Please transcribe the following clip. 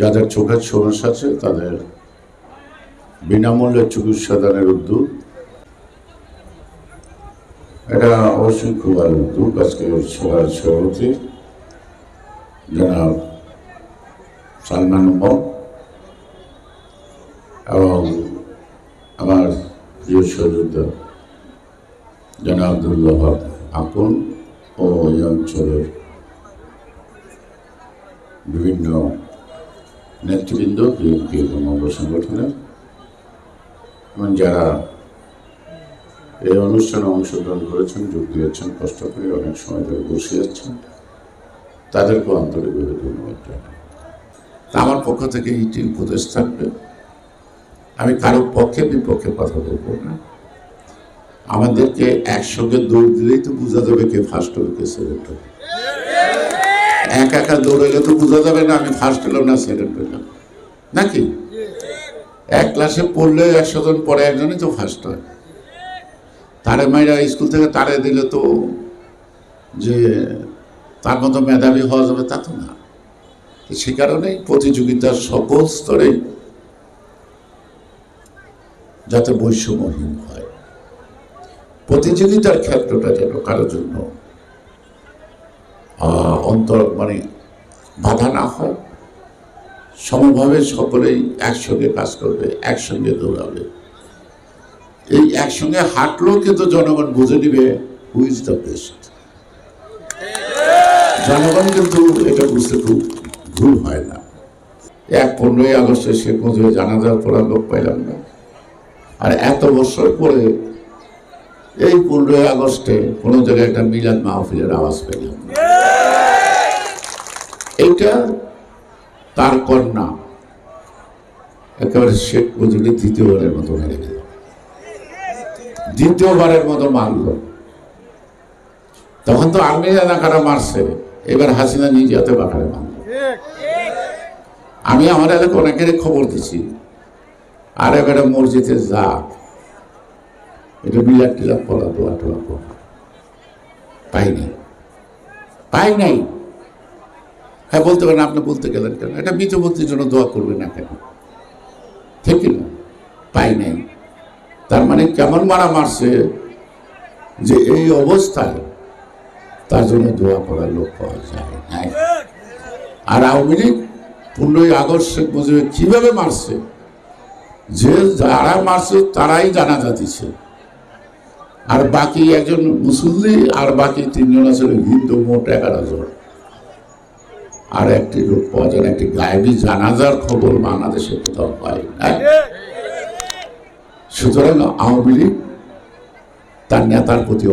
যাদের চোখের সমস্যা আছে, তাদের বিনামূল্যে চিকিৎসা দানের উদ্যোগ। এটা অবশ্যই খুব ভালো উদ্যোগ। আজকে সভার সভাপতি, জনাব সালমান হক এবং আমার প্রিয় সহযোদ্ধা জনাব আব্দুল্লাহ আকন ও এই অঞ্চলের বিভিন্ন নেতৃবৃন্দ বিএনপি এবং সংগঠনের। এবং যারা এই অনুষ্ঠানে অংশগ্রহণ করেছেন, যোগ দিয়েছেন, কষ্ট করে অনেক সময় ধরে বসে যাচ্ছেন তাদেরকেও আন্তরিকভাবে ধন্যবাদ জানাই। তা আমার পক্ষ থেকে এইটি উপদেশ থাকবে। আমি কারও পক্ষে, বিপক্ষে কথা বলব না। আমাদেরকে একসঙ্গে দৌড় দিলেই তো বোঝা যাবে কে ফার্স্ট হবে, কে সেকেন্ড হবে। এক একা দৌড়াইলে তো বোঝা যাবে না আমি ফার্স্ট হলাম না সেকেন্ড হলাম। নাকি? এক ক্লাসে পড়লে একশো জন পরে একজনই তো ফার্স্ট হয়। তারে মাইরা স্কুল থেকে তারে দিলে তো যে তার মতো মেধাবী হওয়া যাবে তা তো না। সে কারণেই প্রতিযোগিতার সকল স্তরে যাতে বৈষম্যহীন হয়। প্রতিযোগিতার ক্ষেত্রটা যেন কারোর জন্য আহ, অন্তর মানে বাধা না হয়, সমভাবে সকলেই একসঙ্গে কাজ করবে, একসঙ্গে দৌড়াবে। এই একসঙ্গে হাঁটলেও কিন্তু জনগণ বুঝে নিবে হু ইজ দ্য বেস্ট জনগণ কিন্তু এটা বুঝতে খুব ভুল হয় না। এক পনেরোই আগস্টে শেখ মুজিবের জানাজার পর লোক পাইলাম না। আর এত বছর পরে এই পনেরোই আগস্টে কোনো জায়গায় একটা মিলাদ মাহফিলের আওয়াজ পেলাম না। এইটা তার কন্যা। একেবারে শেখ মুজিবের দ্বিতীয়বারের মতো মেরে দিল দ্বিতীয়বারের মতো মারল। তখন তো আর্মি এলাকারা মারছে। এবার হাসিনা নিজে হাতে বাঁকারে মারল। আমি আমার এলাকা অনেকের খবর দিছি। আর এবারে মসজিদে যা এটা বিলাট টিলাপ করা দোয়া টোয়া করা পাই নাই। পাই নাই। হ্যাঁ বলতে পারেন আপনি বলতে গেলেন কেন? এটা মৃতবর্তীর জন্য দোয়া করবে না কেন? ঠিক না পাই নাই। তার মানে কেমন মারা মারছে যে এই অবস্থায় তার জন্য দোয়া করার লোক পাওয়া যায় নাই। আর আওয়ামী লীগ পনেরোই আগস্ট শেখ মুজিব কীভাবে মারছে? যে যারা মারছে তারাই জানাজা দিছে। আর বাকি একজন মুসল্লি আর বাকি তিনজন আছে হিন্দু মোট এগারো জন। আর একটি লোক পাওয়া যায় একটি গায়েবী জানাজার খবর বাংলাদেশে কোথাও না সুতরাং আওয়ামী লীগ তার নেতার প্রতি